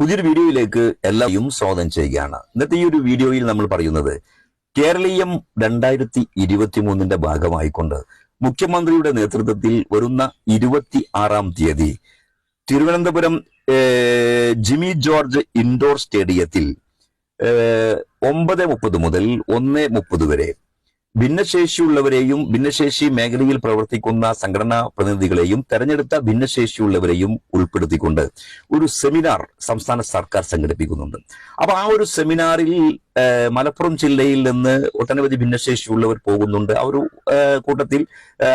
പുതിയൊരു വീഡിയോയിലേക്ക് എല്ലാവരും സ്വാഗതം ചെയ്യുകയാണ്. ഇന്നത്തെ ഈ ഒരു വീഡിയോയിൽ നമ്മൾ പറയുന്നത് കേരളീയം രണ്ടായിരത്തി ഇരുപത്തി മൂന്നിന്റെ ഭാഗമായിക്കൊണ്ട് മുഖ്യമന്ത്രിയുടെ നേതൃത്വത്തിൽ വരുന്ന ഇരുപത്തി ആറാം തീയതി തിരുവനന്തപുരം ജിമി ജോർജ് ഇൻഡോർ സ്റ്റേഡിയത്തിൽ ഒമ്പത് മുപ്പത് മുതൽ ഒന്ന് മുപ്പത് വരെ ഭിന്നശേഷിയുള്ളവരെയും ഭിന്നശേഷി മേഖലയിൽ പ്രവർത്തിക്കുന്ന സംഘടനാ പ്രതിനിധികളെയും തെരഞ്ഞെടുത്ത ഭിന്നശേഷിയുള്ളവരെയും ഉൾപ്പെടുത്തിക്കൊണ്ട് ഒരു സെമിനാർ സംസ്ഥാന സർക്കാർ സംഘടിപ്പിക്കുന്നുണ്ട്. അപ്പൊ ആ ഒരു സെമിനാറിൽ മലപ്പുറം ജില്ലയിൽ നിന്ന് ഒട്ടനവധി ഭിന്നശേഷിയുള്ളവർ പോകുന്നുണ്ട്. ആ ഒരു കൂട്ടത്തിൽ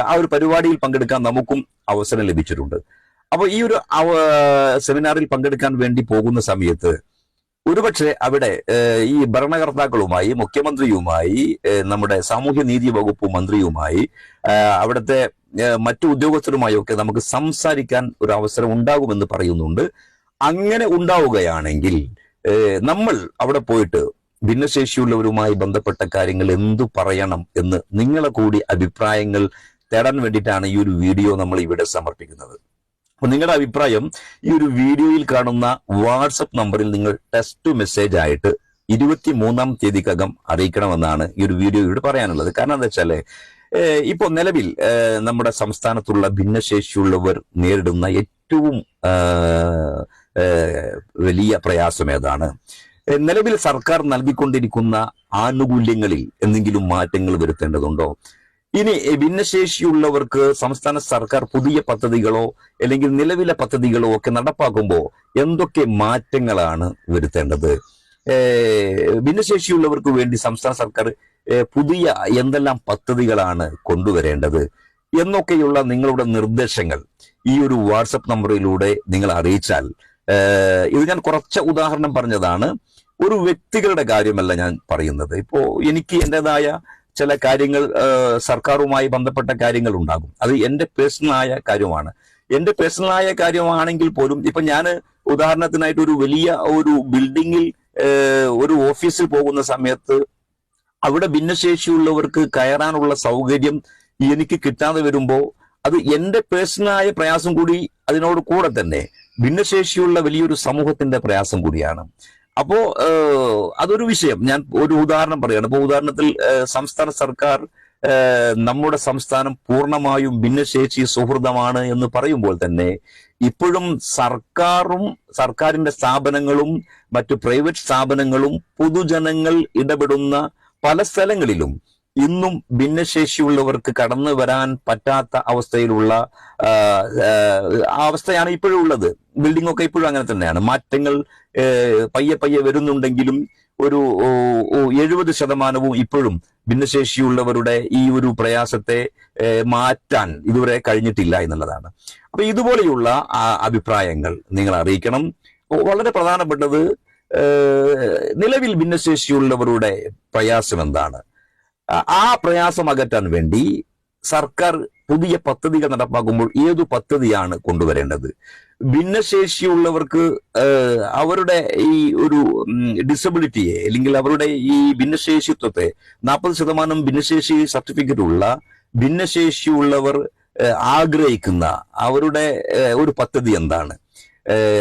ആ ഒരു പരിപാടിയിൽ പങ്കെടുക്കാൻ നമുക്കും അവസരം ലഭിച്ചിട്ടുണ്ട്. അപ്പൊ ഈ ഒരു സെമിനാറിൽ പങ്കെടുക്കാൻ വേണ്ടി പോകുന്ന സമയത്ത് ഒരുപക്ഷെ അവിടെ ഈ ഭരണകർത്താക്കളുമായി മുഖ്യമന്ത്രിയുമായി നമ്മുടെ സാമൂഹ്യ നീതി വകുപ്പ് മന്ത്രിയുമായി അവിടുത്തെ മറ്റു ഉദ്യോഗസ്ഥരുമായി ഒക്കെ നമുക്ക് സംസാരിക്കാൻ ഒരു അവസരം ഉണ്ടാകുമെന്ന് പറയുന്നുണ്ട്. അങ്ങനെ ഉണ്ടാവുകയാണെങ്കിൽ നമ്മൾ അവിടെ പോയിട്ട് ഭിന്നശേഷിയുള്ളവരുമായി ബന്ധപ്പെട്ട കാര്യങ്ങൾ എന്തു പറയണം എന്ന് നിങ്ങളെ കൂടി അഭിപ്രായങ്ങൾ തേടാൻ വേണ്ടിയിട്ടാണ് ഈ ഒരു വീഡിയോ നമ്മൾ ഇവിടെ സമർപ്പിക്കുന്നത്. അപ്പൊ നിങ്ങളുടെ അഭിപ്രായം ഈ ഒരു വീഡിയോയിൽ കാണുന്ന വാട്സപ്പ് നമ്പറിൽ നിങ്ങൾ ടെക്സ്റ്റ് മെസ്സേജ് ആയിട്ട് ഇരുപത്തി മൂന്നാം തീയതിക്കകം അറിയിക്കണമെന്നാണ് ഈ ഒരു വീഡിയോയോട് പറയാനുള്ളത്. കാരണം എന്താ വെച്ചാൽ ഇപ്പോൾ ഇപ്പൊ നിലവിൽ നമ്മുടെ സംസ്ഥാനത്തുള്ള ഭിന്നശേഷിയുള്ളവർ നേരിടുന്ന ഏറ്റവും വലിയ പ്രയാസം ഏതാണ്? നിലവിൽ സർക്കാർ നൽകിക്കൊണ്ടിരിക്കുന്ന ആനുകൂല്യങ്ങളിൽ എന്തെങ്കിലും മാറ്റങ്ങൾ വരുത്തേണ്ടതുണ്ടോ? ഇനി ഭിന്നശേഷിയുള്ളവർക്ക് സംസ്ഥാന സർക്കാർ പുതിയ പദ്ധതികളോ അല്ലെങ്കിൽ നിലവിലെ പദ്ധതികളോ ഒക്കെ നടപ്പാക്കുമ്പോൾ എന്തൊക്കെ മാറ്റങ്ങളാണ് വരുത്തേണ്ടത്? ഭിന്നശേഷിയുള്ളവർക്ക് വേണ്ടി സംസ്ഥാന സർക്കാർ പുതിയ എന്തെല്ലാം പദ്ധതികളാണ് കൊണ്ടുവരേണ്ടത്? എന്നൊക്കെയുള്ള നിങ്ങളുടെ നിർദ്ദേശങ്ങൾ ഈ ഒരു വാട്സപ്പ് നമ്പറിലൂടെ നിങ്ങൾ അറിയിച്ചാൽ ഇത് ഞാൻ കുറച്ച് ഉദാഹരണം പറഞ്ഞതാണ്. ഒരു വ്യക്തികളുടെ കാര്യമല്ല ഞാൻ പറയുന്നത്. ഇപ്പോ എനിക്ക് എന്റേതായ ചില കാര്യങ്ങൾ സർക്കാരുമായി ബന്ധപ്പെട്ട കാര്യങ്ങൾ ഉണ്ടാകും. അത് എന്റെ പേഴ്സണലായ കാര്യമാണ്. എന്റെ പേഴ്സണലായ കാര്യമാണെങ്കിൽ പോലും ഇപ്പൊ ഞാൻ ഉദാഹരണത്തിനായിട്ട് ഒരു വലിയ ഒരു ബിൽഡിങ്ങിൽ ഒരു ഓഫീസിൽ പോകുന്ന സമയത്ത് അവിടെ ഭിന്നശേഷിയുള്ളവർക്ക് കയറാനുള്ള സൗകര്യം എനിക്ക് കിട്ടാതെ വരുമ്പോ അത് എന്റെ പേഴ്സണലായ പ്രയാസം കൂടി അതിനോട് കൂടെ തന്നെ ഭിന്നശേഷിയുള്ള വലിയൊരു സമൂഹത്തിന്റെ പ്രയാസം കൂടിയാണ്. അപ്പോ അതൊരു വിഷയം. ഞാൻ ഒരു ഉദാഹരണം പറയാണ്. ഇപ്പൊ ഉദാഹരണത്തിൽ സംസ്ഥാന സർക്കാർ നമ്മുടെ സംസ്ഥാനം പൂർണമായും ഭിന്നശേഷി സുഹൃതമാണ് എന്ന് പറയുമ്പോൾ തന്നെ ഇപ്പോഴും സർക്കാരും സർക്കാരിന്റെ സ്ഥാപനങ്ങളും മറ്റു പ്രൈവറ്റ് സ്ഥാപനങ്ങളും പൊതുജനങ്ങൾ ഇടപെടുന്ന പല സ്ഥലങ്ങളിലും ഇന്നും ഭിന്നശേഷിയുള്ളവർക്ക് കടന്നു വരാൻ പറ്റാത്ത അവസ്ഥയിലുള്ള അവസ്ഥയാണ് ഇപ്പോഴും ഉള്ളത്. ബിൽഡിംഗ് ഒക്കെ ഇപ്പോഴും അങ്ങനെ തന്നെയാണ്. മാറ്റങ്ങൾ പയ്യെ പയ്യെ വരുന്നുണ്ടെങ്കിലും ഒരു എഴുപത് ശതമാനവും ഇപ്പോഴും ഭിന്നശേഷിയുള്ളവരുടെ ഈ ഒരു പ്രയാസത്തെ മാറ്റാൻ ഇതുവരെ കഴിഞ്ഞിട്ടില്ല എന്നുള്ളതാണ്. അപ്പൊ ഇതുപോലെയുള്ള അഭിപ്രായങ്ങൾ നിങ്ങൾ അറിയിക്കണം. വളരെ പ്രധാനപ്പെട്ടത് നിലവിൽ ഭിന്നശേഷിയുള്ളവരുടെ പ്രയാസം എന്താണ്? ആ- പ്രയാസം അകറ്റാൻ വേണ്ടി സർക്കാർ പുതിയ പദ്ധതികൾ നടപ്പാക്കുമ്പോൾ ഏതു പദ്ധതിയാണ് കൊണ്ടുവരേണ്ടത്? ഭിന്നശേഷിയുള്ളവർക്ക് അവരുടെ ഈ ഒരു ഡിസബിലിറ്റിയെ അല്ലെങ്കിൽ അവരുടെ ഈ ഭിന്നശേഷിത്വത്തെ നാൽപ്പത് ശതമാനം ഭിന്നശേഷി സർട്ടിഫിക്കറ്റ് ഉള്ള ഭിന്നശേഷിയുള്ളവർ ആഗ്രഹിക്കുന്ന അവരുടെ ഒരു പദ്ധതി എന്താണ്?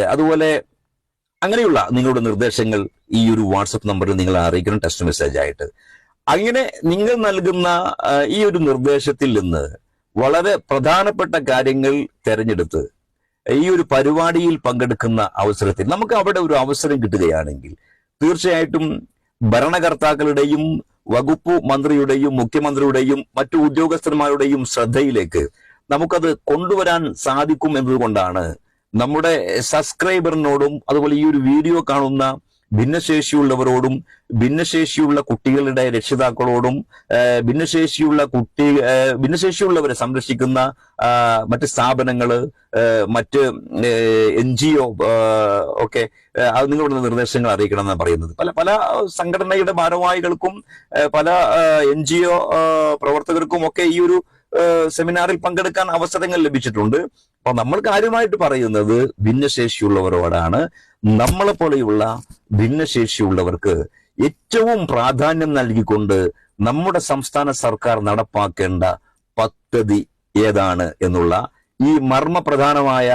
അതുപോലെ അങ്ങനെയുള്ള നിങ്ങളുടെ നിർദ്ദേശങ്ങൾ ഈ ഒരു വാട്സപ്പ് നമ്പറിൽ നിങ്ങൾ അറിയിക്കണം ടെക്സ്റ്റ് മെസ്സേജ് ആയിട്ട്. അങ്ങനെ നിങ്ങൾ നൽകുന്ന ഈ ഒരു നിർദ്ദേശത്തിൽ നിന്ന് വളരെ പ്രധാനപ്പെട്ട കാര്യങ്ങൾ തെരഞ്ഞെടുത്ത് ഈ ഒരു പരിപാടിയിൽ പങ്കെടുക്കുന്ന അവസരത്തിൽ നമുക്ക് അവിടെ ഒരു അവസരം കിട്ടുകയാണെങ്കിൽ തീർച്ചയായിട്ടും ഭരണകർത്താക്കളുടെയും വകുപ്പ് മന്ത്രിയുടെയും മുഖ്യമന്ത്രിയുടെയും മറ്റു ഉദ്യോഗസ്ഥന്മാരുടെയും ശ്രദ്ധയിലേക്ക് നമുക്കത് കൊണ്ടുവരാൻ സാധിക്കും എന്നതുകൊണ്ടാണ് നമ്മുടെ സബ്സ്ക്രൈബറിനോടും അതുപോലെ ഈ ഒരു വീഡിയോ കാണുന്ന ഭിന്നശേഷിയുള്ളവരോടും ഭിന്നശേഷിയുള്ള കുട്ടികളുടെ രക്ഷിതാക്കളോടും ഭിന്നശേഷിയുള്ള കുട്ടി ഭിന്നശേഷിയുള്ളവരെ സംരക്ഷിക്കുന്ന മറ്റ് സ്ഥാപനങ്ങൾ മറ്റ് എൻ ജി ഒ ഒക്കെ അത് നിങ്ങളുടെ നിർദ്ദേശങ്ങൾ അറിയിക്കണം എന്നാണ് പറയുന്നത്. പല പല സംഘടനയുടെ ഭാരവാഹികൾക്കും പല എൻ ജി ഒ പ്രവർത്തകർക്കും ഒക്കെ ഈ ഒരു സെമിനാറിൽ പങ്കെടുക്കാൻ അവസരങ്ങൾ ലഭിച്ചിട്ടുണ്ട്. അപ്പൊ നമ്മൾ കാര്യമായിട്ട് പറയുന്നത് ഭിന്നശേഷിയുള്ളവരോടാണ്. നമ്മളെ പോലെയുള്ള ഭിന്നശേഷിയുള്ളവർക്ക് ഏറ്റവും പ്രാധാന്യം നൽകിക്കൊണ്ട് നമ്മുടെ സംസ്ഥാന സർക്കാർ നടപ്പാക്കേണ്ട പദ്ധതി ഏതാണ് എന്നുള്ള ഈ മർമ്മപ്രധാനമായ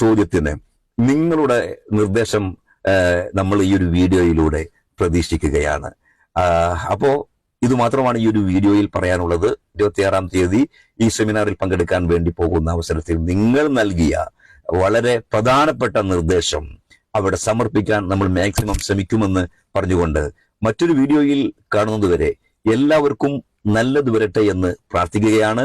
ചോദ്യത്തിന് നിങ്ങളുടെ നിർദ്ദേശം നമ്മൾ ഈ ഒരു വീഡിയോയിലൂടെ പ്രതീക്ഷിക്കുകയാണ്. അപ്പോ ഇത് മാത്രമാണ് ഈ ഒരു വീഡിയോയിൽ പറയാനുള്ളത്. ഇരുപത്തിയാറാം തീയതി ഈ സെമിനാറിൽ പങ്കെടുക്കാൻ വേണ്ടി പോകുന്ന അവസരത്തിൽ നിങ്ങൾ നൽകിയ വളരെ പ്രധാനപ്പെട്ട നിർദ്ദേശം അവിടെ സമർപ്പിക്കാൻ നമ്മൾ മാക്സിമം ശ്രമിക്കുമെന്ന് പറഞ്ഞുകൊണ്ട് മറ്റൊരു വീഡിയോയിൽ കാണുന്നതുവരെ എല്ലാവർക്കും നല്ലത് വരട്ടെ എന്ന് പ്രാർത്ഥിക്കുകയാണ്.